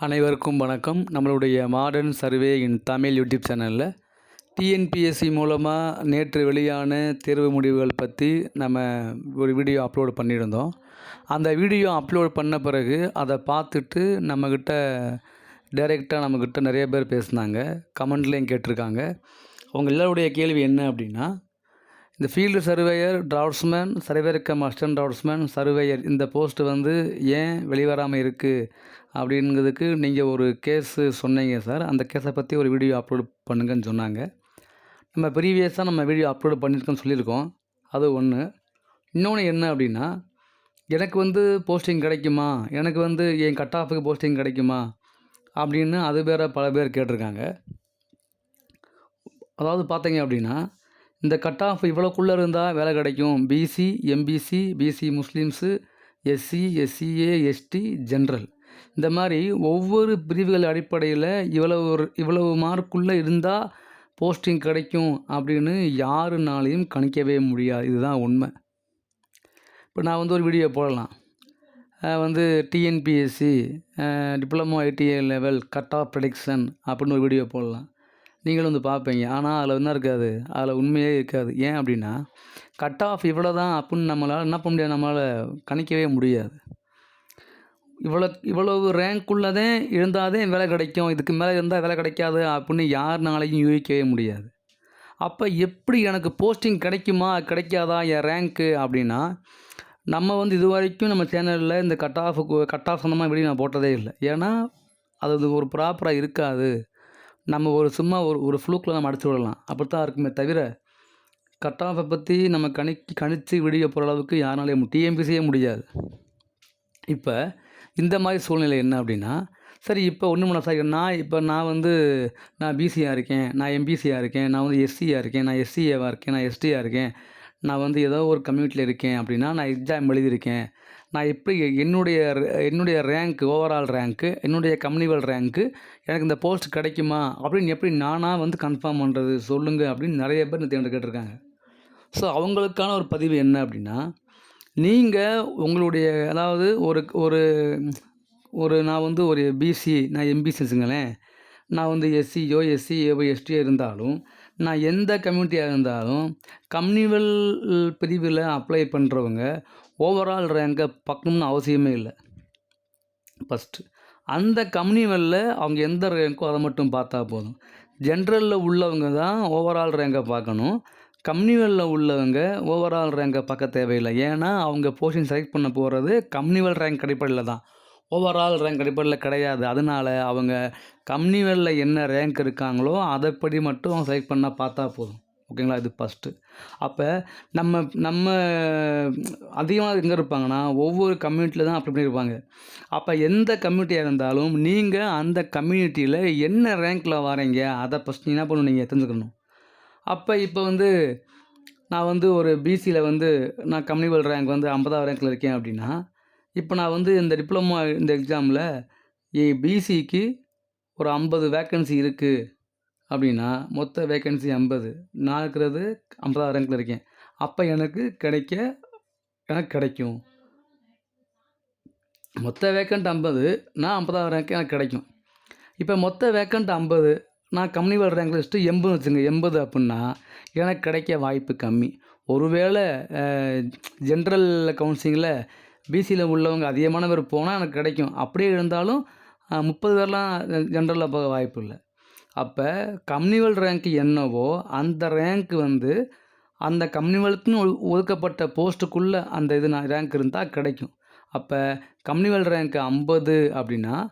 அனைவருக்கும் வணக்கம். நம்மளுடைய modern survey in Tamil YouTube சேனலில் டிஎன்பிஎஸ்சி மூலமாக நேற்று வெளியான தேர்வு முடிவுகள் பற்றி நம்ம ஒரு வீடியோ அப்லோட் பண்ணியிருந்தோம். அந்த வீடியோ அப்லோட் பண்ண பிறகு அதை பார்த்துட்டு நம்மக்கிட்ட டைரெக்டாக நம்மக்கிட்ட நிறைய பேர் பேசினாங்க. கமெண்ட்லேயும் கேட்டிருக்காங்க. உங்கள் எல்லாருடைய கேள்வி என்ன அப்படின்னா இந்த field surveyor draftsman surveyor cum assistant draftsman surveyor இந்த போஸ்ட் வந்து ஏன் வெளிவராமல் இருக்குது அப்படிங்கிறதுக்கு நீங்கள் ஒரு கேஸு சொன்னீங்க சார் அந்த கேஸை பற்றி ஒரு வீடியோ அப்லோட் பண்ணுங்கன்னு சொன்னாங்க. நம்ம ப்ரீவியஸாக நம்ம வீடியோ அப்லோட் பண்ணியிருக்கோன்னு சொல்லியிருக்கோம். அது ஒன்று இன்னொன்று என்ன அப்படின்னா எனக்கு வந்து போஸ்டிங் கிடைக்குமா? எனக்கு வந்து என் கட் ஆஃபுக்கு போஸ்டிங் கிடைக்குமா? அப்படின்னு அது பேரை பல பேர் கேட்டிருக்காங்க. அதாவது பார்த்தீங்க அப்படின்னா இந்த கட் ஆஃப் இவ்வளோக்குள்ளே இருந்தால் வேலை கிடைக்கும். BC MBC BC Muslims SC SCA ST general இந்த மாதிரி ஒவ்வொரு பிரிவுகள் அடிப்படையில் இவ்வளவு ஒரு இவ்வளவு மார்க்குள்ளே இருந்தால் போஸ்டிங் கிடைக்கும் அப்படின்னு யாருனாலையும் கணிக்கவே முடியாது. இதுதான் உண்மை. இப்போ நான் வந்து ஒரு வீடியோ போடலாம். வந்து TNPSC diploma ITI level cut off prediction அப்படின்னு ஒரு வீடியோ போடலாம். நீங்களும் வந்து பார்ப்பீங்க. ஆனால் அதில் என்ன இருக்காது? அதில் உண்மையே இருக்காது. ஏன் அப்படின்னா கட் ஆஃப் இவ்வளோ தான் அப்புடின்னு நம்மளால் என்ன பண்ண முடியாது? நம்மளால் கணிக்கவே முடியாது. இவ்வளோ இவ்வளவு ரேங்க்குள்ளதே இருந்தாதே வேலை கிடைக்கும். இதுக்கு மேலே இருந்தால் வேலை கிடைக்காது அப்படின்னு யாருனாலையும் யூகிக்கவே முடியாது. அப்போ எப்படி எனக்கு போஸ்டிங் கிடைக்குமா? கிடைக்காதா? என் ரேங்க்கு அப்படின்னா நம்ம வந்து இது வரைக்கும் நம்ம சேனலில் இந்த கட் ஆஃபுக்கு கட் ஆஃப் சொந்தமாக வீடியோ நான் போட்டதே இல்லை. ஏன்னா அது ஒரு ப்ராப்பராக இருக்காது. நம்ம ஒரு சும்மா ஒரு ஒரு ஃப்ளூக்கில் நம்ம அடித்து விடலாம். அப்படி தான் இருக்குமே தவிர கட் ஆஃபை பற்றி நம்ம கணி கணித்து விடிய போகிற அளவுக்கு யாராலையும் டிஎம்பிசியே முடியாது. இப்போ இந்த மாதிரி சூழ்நிலை என்ன அப்படின்னா சரி இப்போ ஒன்றும் பண்ண சார் நான் இப்போ நான் வந்து நான் பிசியாக இருக்கேன் நான் எம்பிசியாக இருக்கேன் நான் வந்து எஸ்சியாக இருக்கேன் நான் எஸ்சிஏவாக இருக்கேன் நான் எஸ்டியாக இருக்கேன் நான் வந்து ஏதோ ஒரு கம்யூனிட்டியில் இருக்கேன் அப்படின்னா நான் எக்ஸாம் எழுதியிருக்கேன். நான் எப்படி என்னுடைய என்னுடைய ரேங்க் ஓவரால் ரேங்க்கு என்னுடைய கம்யூனிவல் ரேங்க்கு எனக்கு இந்த போஸ்ட் கிடைக்குமா அப்படின்னு எப்படி நானாக வந்து கன்ஃபார்ம் பண்ணுறது சொல்லுங்கள் அப்படின்னு நிறைய பேர் தேர்ந்து கேட்டிருக்காங்க. ஸோ அவங்களுக்கான ஒரு பதிவு என்ன அப்படின்னா நீங்கள் உங்களுடைய அதாவது ஒரு ஒரு ஒரு நான் வந்து ஒரு பிசி நான் எம்பிசி வச்சுங்களேன் நான் வந்து எஸ்சியோ எஸ்சிஏவோ எஸ்டியோ இருந்தாலும் நான் எந்த கம்யூனிட்டியாக இருந்தாலும் கம்யூனிவல் பிரிவில் அப்ளை பண்ணுறவங்க ஓவரால் ரேங்கை பார்க்கணும்னு அவசியமே இல்லை. ஃபஸ்ட்டு அந்த கம்யூனிவலில் அவங்க எந்த ரேங்கோ அதை மட்டும் பார்த்தா போதும். ஜென்ரலில் உள்ளவங்க தான் ஓவரால் ரேங்கை பார்க்கணும். கம்யூனிவலில் உள்ளவங்க ஓவரால் ரேங்கை பார்க்க தேவையில்லை. ஏன்னா அவங்க போர்ஷன் செலக்ட் பண்ண போகிறது கம்யூனிவல் ரேங்க் அடிப்படையில் தான். ஓவரால் ரேங்க் அடிப்படையில் கிடையாது. அதனால் அவங்க கம்யூனிவலில் என்ன ரேங்க் இருக்காங்களோ அதைப்படி மட்டும் அவங்க செலக்ட் பண்ணால் பார்த்தா போதும். ஓகேங்களா? இது ஃபஸ்ட்டு அப்போ நம்ம நம்ம அதிகமாக எங்கே இருப்பாங்கன்னா ஒவ்வொரு கம்யூனிட்டியில் தான் அப்படி இப்படி இருப்பாங்க அப்போ எந்த கம்யூனிட்டியாக இருந்தாலும் நீங்கள் அந்த கம்யூனிட்டியில் என்ன ரேங்க்கில் வரீங்க அதை ஃபஸ்ட் என்ன பண்ணணும்? நீங்கள் தெரிஞ்சுக்கணும். அப்போ இப்போ வந்து நான் வந்து ஒரு பிசியில் வந்து நான் கம்யூனிவல் ரேங்க் வந்து ஐம்பதாவது ரேங்க்கில் இருக்கேன் அப்படின்னா இப்போ நான் வந்து இந்த டிப்ளமோ இந்த எக்ஸாமில் பிசிக்கு ஒரு ஐம்பது வேக்கன்சி இருக்குது அப்படின்னா மொத்த வேக்கன்சி ஐம்பது. நான் இருக்கிறது ஐம்பதாவது ரேங்கில் இருக்கேன். அப்போ எனக்கு கிடைக்க எனக்கு கிடைக்கும். மொத்த வேக்கண்ட் ஐம்பது நான் ஐம்பதாவது ரேங்க் எனக்கு கிடைக்கும். இப்போ மொத்த வேக்கண்ட் ஐம்பது நான் கம்பெனி கம்யூனிவல் ரேங்க் லிஸ்ட்டு எண்பது வச்சுங்க. எண்பது அப்படின்னா எனக்கு கிடைக்க வாய்ப்பு கம்மி. ஒருவேளை ஜென்ரல் கவுன்சிலிங்கில் பிசியில் உள்ளவங்க அதிகமான பேர் போனால் எனக்கு கிடைக்கும். அப்படியே இருந்தாலும் முப்பது பேர்லாம் ஜென்ரலில் போக வாய்ப்பு இல்லை. அப்போ கம்யூனிவல் ரேங்க் என்னவோ அந்த ரேங்க் வந்து அந்த கம்யூனிவலுக்குன்னு ஒ- ஒதுக்கப்பட்ட போஸ்ட்டுக்குள்ளே அந்த இது நான் ரேங்க் இருந்தால் கிடைக்கும். அப்போ கம்யூனிவல் ரேங்க் ஐம்பது அப்படின்னா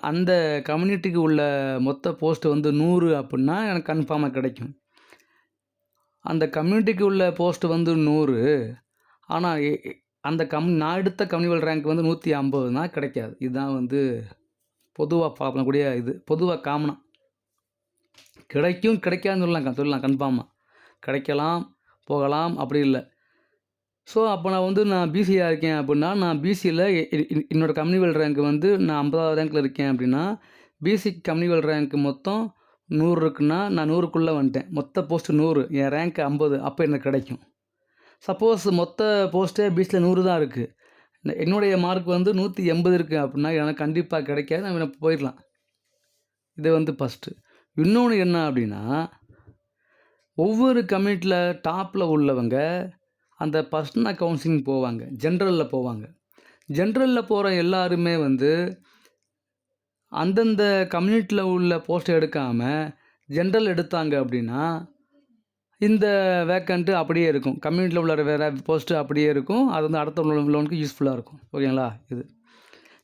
அந்த கம்யூனிட்டிக்கு உள்ள மொத்த போஸ்ட்டு வந்து நூறு அப்படின்னா எனக்கு கன்ஃபார்மாக கிடைக்கும். அந்த கம்யூனிட்டிக்கு உள்ள போஸ்ட்டு வந்து நூறு. ஆனால் அந்த கம் நான் எடுத்த கம்யூனிவல் ரேங்க் வந்து நூற்றி ஐம்பதுனா கிடைக்காது. இதுதான் வந்து பொதுவாக பார்க்கக்கூடிய இது. பொதுவாக காமனாக கிடைக்கும் கிடைக்காதுன்னு சொல்லலாம். சொல்லலாம். கன்ஃபார்மாக கிடைக்கலாம் போகலாம் அப்படி இல்லை. ஸோ அப்போ நான் வந்து நான் பிசியாக இருக்கேன் அப்படின்னா நான் பிசியில் என்னோடய கம்யூனிவல் ரேங்க் வந்து நான் ஐம்பதாவது ரேங்க்கில் இருக்கேன் அப்படின்னா பிசி கம்யூனிவல் ரேங்க் மொத்தம் நூறு இருக்குன்னா நான் நூறுக்குள்ளே வந்துட்டேன். மொத்த போஸ்ட்டு நூறு. என் ரேங்க் ஐம்பது. அப்போ எனக்கு கிடைக்கும். சப்போஸ் மொத்த போஸ்ட்டே பீச்சில் நூறு தான் இருக்குது என்னுடைய மார்க் வந்து நூற்றி எண்பது இருக்குது அப்படின்னா, எனக்கு கண்டிப்பாக கிடைக்காது. நம்ம போயிடலாம் இது வந்து ஃபஸ்ட்டு இன்னொன்று என்ன அப்படின்னா, ஒவ்வொரு கம்யூனிட்டியில் டாப்பில் உள்ளவங்க, அந்த பர்சனல் கவுன்சிலிங் போவாங்க. ஜென்ரலில் போவாங்க. ஜென்ரலில் போகிற எல்லாருமே வந்து, அந்தந்த கம்யூனிட்டியில் உள்ள போஸ்ட்டை எடுக்காமல் ஜென்ரல் எடுத்தாங்க அப்படின்னா, இந்த வேக்கண்ட்டு அப்படியே இருக்கும். கம்யூனிட்டியில் உள்ள வேற போஸ்ட்டு அப்படியே இருக்கும். அது வந்து அடுத்த லோனுக்கு யூஸ்ஃபுல்லாக இருக்கும். ஓகேங்களா? இது.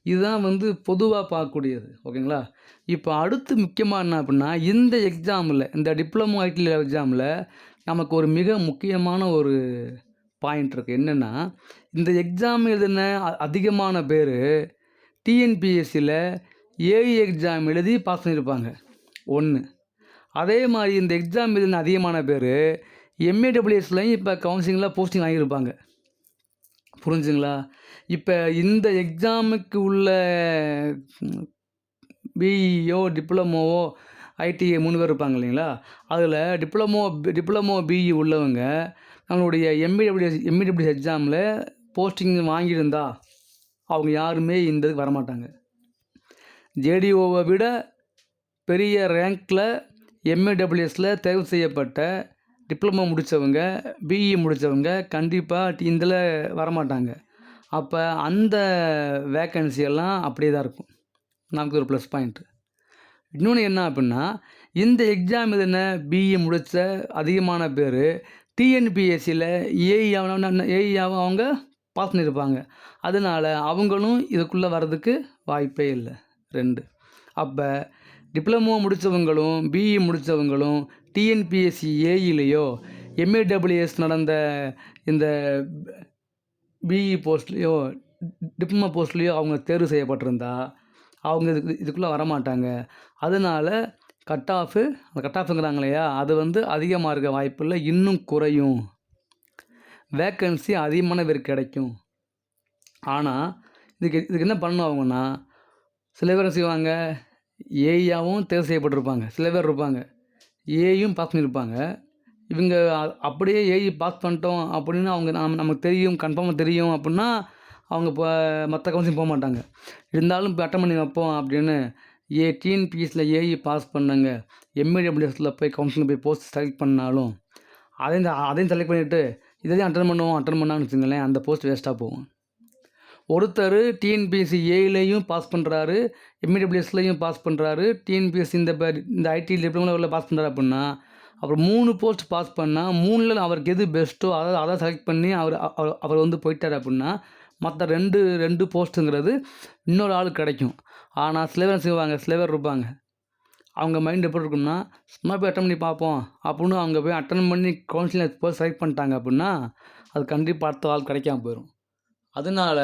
இதுதான் வந்து பொதுவாக பார்க்கக்கூடியது. ஓகேங்களா? இப்போ அடுத்து முக்கியமாக என்ன அப்படின்னா, இந்த எக்ஸாமில் இந்த டிப்ளமோ ஐடி எக்ஸாமில் நமக்கு ஒரு மிக முக்கியமான ஒரு பாயிண்ட் இருக்குது என்னென்னா இந்த எக்ஸாம் எழுதின அதிகமான பேர் டிஎன்பிஎஸ்சியில் ஏஇ எக்ஸாம் எழுதி பாஸ் பண்ணியிருப்பாங்க. ஒன்று அதே மாதிரி இந்த எக்ஸாம் எழுதின அதிகமான பேர் எம்ஏடபிள்யூஎஸ்லயும் இப்போ கவுன்சிலிங்கில் போஸ்டிங் வாங்கியிருப்பாங்க. புரிஞ்சுங்களா இப்போ இந்த எக்ஸாமுக்கு உள்ள பிஇஓ, டிப்ளமோவோ, ஐடிஐ மூணு பேர் இருப்பாங்க இல்லைங்களா? அதில் டிப்ளமோ டிப்ளமோ பிஇ உள்ளவங்க, நம்மளுடைய எம்இடபிள்யூஎஸ் எம்இடபிள்யூஎஸ் எக்ஸாமில் போஸ்டிங் வாங்கியிருந்தா, அவங்க யாருமே இந்த இதுக்கு வரமாட்டாங்க. ஜேடிஓவை விட பெரிய ரேங்கில் எம்ஏடபிள்யூஎஸில் தேர்வு செய்யப்பட்ட டிப்ளமோ முடிச்சவங்க, பிஇ முடிச்சவங்க கண்டிப்பா இதில் வரமாட்டாங்க. அப்போ அந்த வேக்கன்சி எல்லாம் அப்படியே தான் இருக்கும். நமக்கு ஒரு ப்ளஸ் பாயிண்ட். இன்னொன்று என்ன அப்படின்னா, இந்த எக்ஸாம் எழுதின பிஇ முடித்த அதிகமான பேர் டிஎன்பிஎஸ்சியில் ஏஇ ஏஇஆவும் அவங்க பாஸ் பண்ணியிருப்பாங்க. அதனால அவங்களும் இதுக்குள்ளே வர்றதுக்கு வாய்ப்பே இல்லை ரெண்டு அப்போ டிப்ளமோ முடித்தவங்களும் பிஇ முடித்தவங்களும் டிஎன்பிஎஸ்சி ஏஇலயோ, எம்ஏடபிள்யூஎஸ் நடந்த இந்த பிஇ போஸ்ட்லேயோ டிப்ளமோ போஸ்ட்லேயோ அவங்க தேர்வு செய்யப்பட்டிருந்தா, அவங்க இதுக்கு இதுக்குள்ளே வரமாட்டாங்க. அதனால கட் ஆஃபு அந்த கட் ஆஃப்ங்கிறாங்க இல்லையா? அது வந்து அதிகமாக இருக்க வாய்ப்பில்லை இன்னும் குறையும். வேக்கன்சி அதிகமான பேர் கிடைக்கும். ஆனால் இதுக்கு இதுக்கு என்ன பண்ணணும் அவங்கன்னா, சில பேர் செய்வாங்க, ஏஇயாவும் தேர்வு செய்யப்பட்டிருப்பாங்க. சில பேர் இருப்பாங்க. ஏயும் பாஸ் பண்ணியிருப்பாங்க. இவங்க அப்படியே ஏஐ பாஸ் பண்ணிட்டோம் அப்படின்னு அவங்க நம்ம நமக்கு தெரியும், கன்ஃபார்மாக தெரியும் அப்படின்னா, அவங்க இப்போ மற்ற கவுன்சிலிங் போமாட்டாங்க. இருந்தாலும் இப்போ அட்டன் பண்ணி வைப்போம் அப்படின்னு, ஏ டிஎன்பிஎஸ்சில ஏஐ பாஸ் பண்ணாங்க எம்ஏடபிள்யூஎஸில் போய் கவுன்சிலிங் போய் போஸ்ட் செலக்ட் பண்ணாலும், அதையும் அதையும் செலக்ட் பண்ணிவிட்டு இதையும் அட்டன் பண்ணுவோம் அட்டன் பண்ணான்னு வச்சுங்களேன் அந்த போஸ்ட் வேஸ்ட்டாக போகும். ஒருத்தர் டிஎன்பிஎஸ்சி ஏஇலயும் பாஸ் பண்ணுறாரு எம்ஏடபிள்யூஎஸ்லயும் பாஸ் பண்ணுறாரு டிஎன்பிஎஸ்சி இந்த இந்த ஐடி டிப்ளமோல பாஸ் பண்றாரு அப்படின்னா, அப்புறம் மூணு போஸ்ட் பாஸ் பண்ணால் மூணில் அவருக்கு எது பெஸ்ட்டோ அதை அதை செலக்ட் பண்ணி அவர் அவர் வந்து போயிட்டார் அப்படின்னா, மற்ற ரெண்டு ரெண்டு போஸ்ட்டுங்கிறது இன்னொரு ஆள் கிடைக்கும். ஆனால் சில பேர் செய்வாங்க, சில பேர் இருப்பாங்க. அவங்க மைண்ட் எப்படி இருக்கும்னா, சும்மா போய் அட்டன் பண்ணி பார்ப்போம் அப்படின்னு அவங்க போய் அட்டன் பண்ணி கவுன்சிலிங் போஸ்ட் செலக்ட் பண்ணிட்டாங்க அப்படின்னா, அது கண்டிப்பாக அடுத்த ஆள் கிடைக்காம போயிடும் அதனால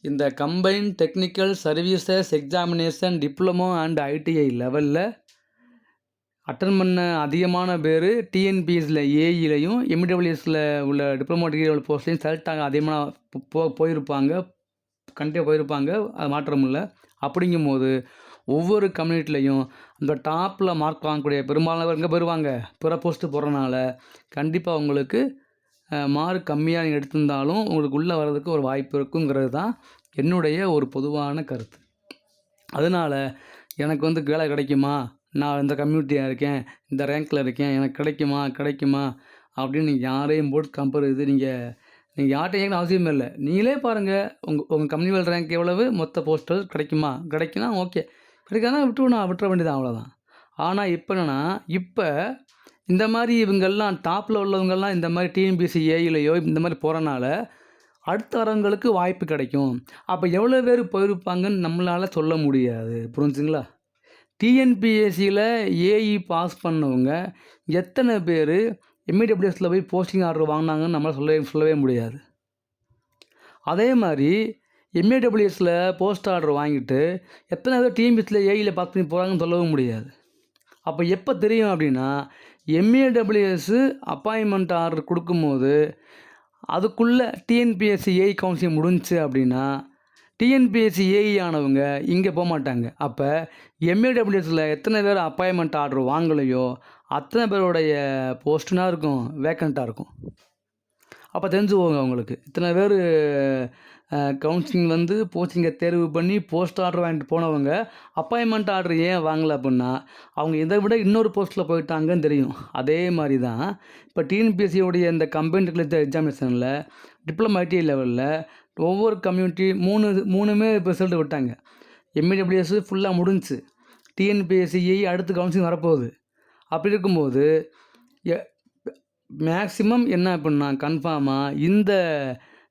இந்த combine technical services examination diploma and ITI லெவலில் அட்டன் பண்ண அதிகமான பேர் டிஎன்பிஎஸ்சில ஏஇலையும் எம்டபிள்யூஎஸில் உள்ள டிப்ளமோ டிகிரி போஸ்ட்லையும் செலக்ட் ஆக அதிகமாக போ போயிருப்பாங்க. கண்டிப்பாக போயிருப்பாங்க. அது மாற்றம் இல்ல. அப்படிங்கும்போது, ஒவ்வொரு கம்யூனிட்டிலையும் அந்த டாப்பில் மார்க் வாங்கக்கூடிய பெரும்பாலானவர் எங்க போயிருவாங்க, பிற போஸ்ட்டு போகிறனால கண்டிப்பாக உங்களுக்கு மார்க் கம்மியாக நீங்கள் எடுத்திருந்தாலும், உங்களுக்கு உள்ளே வர்றதுக்கு ஒரு வாய்ப்பு இருக்குங்கிறது தான் என்னுடைய ஒரு பொதுவான கருத்து. அதனால, எனக்கு வந்து வேலை கிடைக்குமா? நான் இந்த கம்யூனிட்டியாக இருக்கேன், இந்த ரேங்க்கில் இருக்கேன், எனக்கு கிடைக்குமா கிடைக்குமா? அப்படின்னு நீங்கள் யாரையும் போட்டு கம்பேர் இது நீங்கள் நீங்கள் யார்ட்டயும் கேட்கணும்னு அவசியமே இல்லை நீங்களே பாருங்கள் உங்கள் உங்கள் கம்யூனிவல் ரேங்க் எவ்வளவு? மொத்த போஸ்டல் கிடைக்குமா? கிடைக்குன்னா ஓகே. கிடைக்காதுன்னா விட்டு நான் விட்டுற வேண்டியது தான் அவ்வளோதான். ஆனால் இப்போ என்னென்னா இப்போ இந்த மாதிரி இவங்கெல்லாம் டாப்பில் உள்ளவங்கள்லாம் இந்த மாதிரி டிஎன்பிசி ஏஇலயோ இந்த மாதிரி போகிறனால அடுத்த வரவங்களுக்கு வாய்ப்பு கிடைக்கும். அப்போ எவ்வளோ பேர் போயிருப்பாங்கன்னு நம்மளால சொல்ல முடியாது. புரிஞ்சுங்களா டிஎன்பிஎஸ்சியில் ஏஇ பாஸ் பண்ணவங்க எத்தனை பேர் எம்இடபிள்யூஎஸில் போய் போஸ்டிங் ஆர்டர் வாங்கினாங்கன்னு நம்மளால் சொல்லவே சொல்லவே முடியாது. அதே மாதிரி எம்ஏடபிள்யூஎஸ்ல போஸ்ட் ஆர்டர் வாங்கிட்டு, எத்தனை பேர் டிஎன்பிஎஸ்சில ஏஇயில் பாஸ் பண்ணி போகிறாங்கன்னு சொல்லவும் முடியாது. அப்போ எப்போ தெரியும் அப்படின்னா, எம்ஏடபிள்யூஎஸ்ஸு அப்பாயின்மெண்ட் ஆர்டர் கொடுக்கும்போது அதுக்குள்ளே டிஎன்பிஎஸ்சி ஏஐ கவுன்சிலிங் முடிஞ்சுச்சு அப்படின்னா, டிஎன்பிஎஸ்சி ஏஇ ஆனவங்க இங்கே போக மாட்டாங்க அப்போ எம்ஏடபிள்யூஎஸில் எத்தனை பேர் அப்பாயின்மெண்ட் ஆர்டர் வாங்கலையோ, அத்தனை பேருடைய போஸ்ட் இருக்கும், வேக்கண்ட்டாக இருக்கும். அப்போ தெரிஞ்சு போங்க அவங்களுக்கு இத்தனை பேர் கவுன்சிலிங் வந்து போஸ்டிங்கை தேர்வு பண்ணி போஸ்ட் ஆர்டர் வாங்கிட்டு போனவங்க அப்பாயின்மெண்ட் ஆர்டர் ஏன் வாங்கலை அப்படின்னா அவங்க இதை விட இன்னொரு போஸ்ட்டில் போயிட்டாங்கன்னு தெரியும். அதே மாதிரி தான் இப்போ டிஎன்பிஎஸ்சியோடைய இந்த கம்பைன்ட் எக்ஸாமினேஷனில் டிப்ளமோ ஐடிஐ லெவலில் ஒவ்வொரு கம்யூனிட்டி மூணு மூணுமே இப்போ ரிசல்ட் விட்டாங்க எம்இடபிள்யூஎஸ் ஃபுல்லாக முடிஞ்சுச்சு டிஎன்பிஎஸ்சிஐ அடுத்து கவுன்சிலிங் வரப்போகுது. அப்படி இருக்கும்போது மேக்ஸிமம் என்ன அப்படின்னா கன்ஃபார்மாக இந்த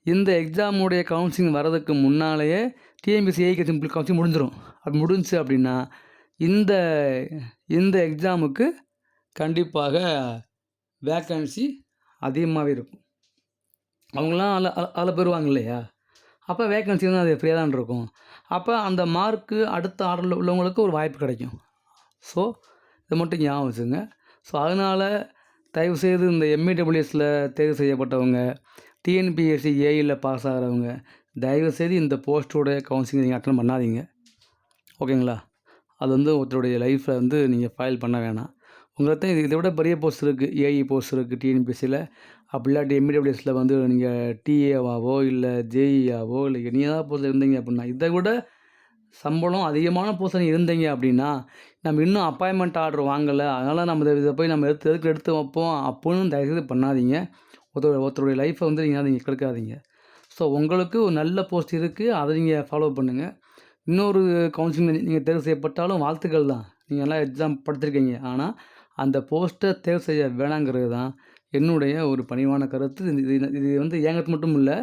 இந்த எக்ஸாமுடைய கவுன்சிலிங் வர்றதுக்கு முன்னாலேயே டிஎன்பிஎஸ்சிஐக்கு சிம்பிள் கவுன்சிலிங் முடிஞ்சிடும் அது முடிஞ்சுச்சு அப்படின்னா இந்த இந்த எக்ஸாமுக்கு கண்டிப்பாக வேக்கன்சி அதிகமாகவே இருக்கும். அவங்களாம் அதில் அதில் பெறுவாங்க இல்லையா? அப்போ வேக்கன்சி வந்து அது ஃப்ரீயாக தான் இருக்கும். அப்போ அந்த மார்க்கு அடுத்த ஆர்டரில் உள்ளவங்களுக்கு ஒரு வாய்ப்பு கிடைக்கும். ஸோ இதை மட்டும் ஞாபகம் வச்சுங்க ஸோ அதனால் தயவுசெய்து இந்த எம்இடபிள்யூஎஸில் தேர்வு செய்யப்பட்டவங்க டிஎன்பிஎஸ்சி ஏஐயில் பாஸ் ஆகிறவங்க தயவுசெய்து இந்த போஸ்ட்டோட கவுன்சிலிங் நீங்கள் அட்டன் பண்ணாதீங்க. ஓகேங்களா அது வந்து ஒருத்தருடைய லைஃப்பில் வந்து நீங்கள் ஃபைல் பண்ண வேணாம். உங்கள்கிட்ட இது இதை விட பெரிய போஸ்ட் இருக்குது ஏஇ போஸ்ட் இருக்குது டிஎன்பிஎஸ்சியில் அப்படி இல்லாட்டி எம்இடபிள்யூஎஸில் வந்து நீங்கள் டிஏவாவோ இல்லை ஜேஇஆவோ இல்லை எனி ஏதாவது போஸ்ட்டில் இருந்தீங்க அப்படின்னா இதை விட சம்பளம் அதிகமான போஸ்ட்டில் இருந்தீங்க அப்படின்னா நம்ம இன்னும் அப்பாயின்மெண்ட் ஆர்டர் வாங்கலை. அதனால் நம்ம இதை இதை போய் நம்ம எடுத்து எதுக்கு எடுத்து வைப்போம் அப்படின்னு தயவுசெய்து பண்ணாதீங்க. ஒருத்தர் ஒருத்தருடைய லைஃப்பை வந்து நீங்கள் நீங்கள் கெடுக்காதீங்க. ஸோ உங்களுக்கு ஒரு நல்ல போஸ்ட் இருக்குது அதை நீங்கள் ஃபாலோ பண்ணுங்கள் இன்னொரு கவுன்சிலிங் நீங்கள் தேர்வு செய்யப்பட்டாலும் வாழ்த்துக்கள் தான். நீங்கள் நல்லா எக்ஸாம் படுத்திருக்கீங்க ஆனால் அந்த போஸ்ட்டை தேர்வு செய்ய வேணாங்கிறது தான் என்னுடைய ஒரு பணிவான கருத்து. இது இது இது வந்து ஏங்கிறது மட்டும் இல்லை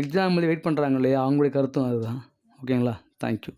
எக்ஸாம் எழுதி வெயிட் பண்ணுறாங்க இல்லையா? அவங்களுடைய கருத்தும் அதுதான். ஓகேங்களா தேங்க்யூ